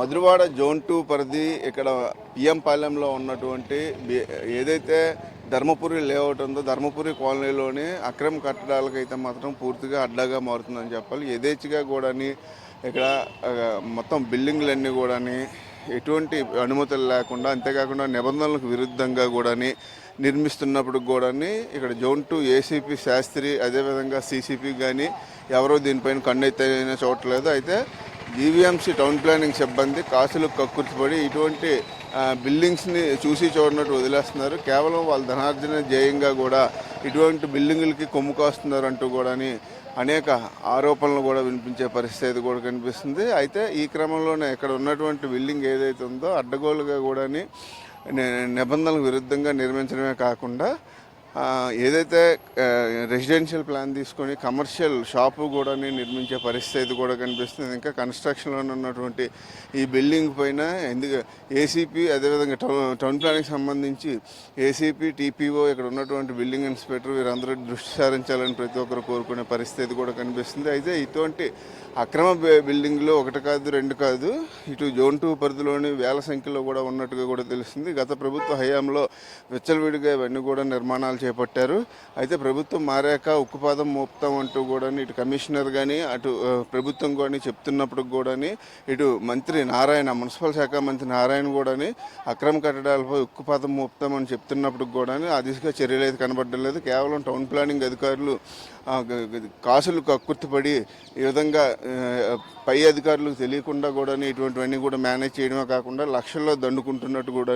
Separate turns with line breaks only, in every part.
Madhurawada zone two పరిధి ఇక్కడ PM పాలెంలో ఉన్నటువంటి ఏదైతే ధర్మపురి లేఅవుట్ ఉందో ధర్మపురి కాలనీలోని అక్రమ కట్టడాలకు అయితే మాత్రం పూర్తిగా అడ్డాగా మారుతుందని చెప్పాలి. యథేచ్ఛగా కూడాని ఇక్కడ మొత్తం బిల్డింగ్లన్నీ కూడాని ఎటువంటి అనుమతులు లేకుండా అంతేకాకుండా నిబంధనలకు విరుద్ధంగా కూడాని నిర్మిస్తున్నప్పుడు కూడాని ఇక్కడ జోన్ టూ ఏసీపీ శాస్త్రి అదేవిధంగా సీసీపీ కానీ ఎవరో దీనిపైన కన్నెత్తైన చూడట్లేదు అయితే జీవీఎంసీ టౌన్ ప్లానింగ్ సిబ్బంది కాసులు కక్కుర్తిపడి ఇటువంటి బిల్డింగ్స్ని చూసి చూడనట్టు వదిలేస్తున్నారు. కేవలం వాళ్ళ ధనార్జన జయంగా కూడా ఇటువంటి బిల్డింగులకి కొమ్ము కాస్తున్నారు అంటూ కూడాని అనేక ఆరోపణలు కూడా వినిపించే పరిస్థితి కూడా కనిపిస్తుంది. అయితే ఈ క్రమంలోనే ఇక్కడ ఉన్నటువంటి బిల్డింగ్ ఏదైతే ఉందో అడ్డగోలుగా కూడాని నిబంధనలకు విరుద్ధంగా నిర్మించడమే కాకుండా ఏదైతే రెసిడెన్షియల్ ప్లాన్ తీసుకొని కమర్షియల్ షాపు కూడా నిర్మించే పరిస్థితి కూడా కనిపిస్తుంది. ఇంకా కన్స్ట్రక్షన్లో ఉన్నటువంటి ఈ బిల్డింగ్ పైన ఎందుకు ఏసీపీ అదేవిధంగా టౌన్ టౌన్ ప్లానింగ్ సంబంధించి ఏసీపీ టీపీఓ ఇక్కడ ఉన్నటువంటి బిల్డింగ్ ఇన్స్పెక్టర్ వీరందరూ దృష్టి సారించాలని ప్రతి ఒక్కరు కోరుకునే పరిస్థితి కూడా కనిపిస్తుంది. అయితే ఇటువంటి అక్రమ బిల్డింగ్లు ఒకటి కాదు రెండు కాదు ఇటు జోన్ టూ పరిధిలోని వేల సంఖ్యలో కూడా ఉన్నట్టుగా కూడా తెలుస్తుంది. గత ప్రభుత్వ హయాంలో విచ్చలవిడిగా ఇవన్నీ కూడా నిర్మాణాలు చేపట్టారు. అయితే ప్రభుత్వం మారాక ఉక్కుపాదం మోపుతాం అంటూ కూడా ఇటు కమిషనర్ కానీ అటు ప్రభుత్వం కానీ చెప్తున్నప్పుడు కూడాని ఇటు మంత్రి నారాయణ మున్సిపల్ శాఖ మంత్రి నారాయణ కూడాని అక్రమ కట్టడాలపై ఉక్కుపాదం మోపుతామని చెప్తున్నప్పుడు కూడాని ఆ దిశగా చర్యలు అయితే కనబడడం లేదు. కేవలం టౌన్ ప్లానింగ్ అధికారులు కాసులు కక్కుర్తిపడి ఈ విధంగా పై అధికారులకు తెలియకుండా కూడా ఇటువంటివన్నీ కూడా మేనేజ్ చేయడమే కాకుండా లక్షల్లో దండుకుంటున్నట్టు కూడా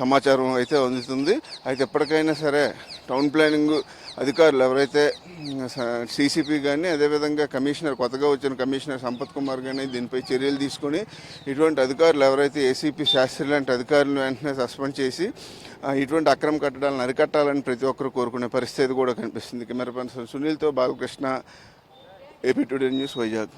సమాచారం అయితే అందుతుంది. అయితే ఎప్పటికైనా సరే టౌన్ ప్లానింగ్ అధికారులు ఎవరైతే సీసీపీ కానీ అదేవిధంగా కమిషనర్ కొత్తగా వచ్చిన కమిషనర్ సంపత్ కుమార్ కానీ దీనిపై చర్యలు తీసుకొని ఇటువంటి అధికారులు ఎవరైతే ఏసీపీ శాస్త్రి లాంటి అధికారులను వెంటనే సస్పెండ్ చేసి ఇటువంటి అక్రమ కట్టడాలను అరికట్టాలని ప్రతి ఒక్కరు కోరుకునే పరిస్థితి కూడా కనిపిస్తుంది. Camera person సునీల్తో Balakrishna AP today news Vizag.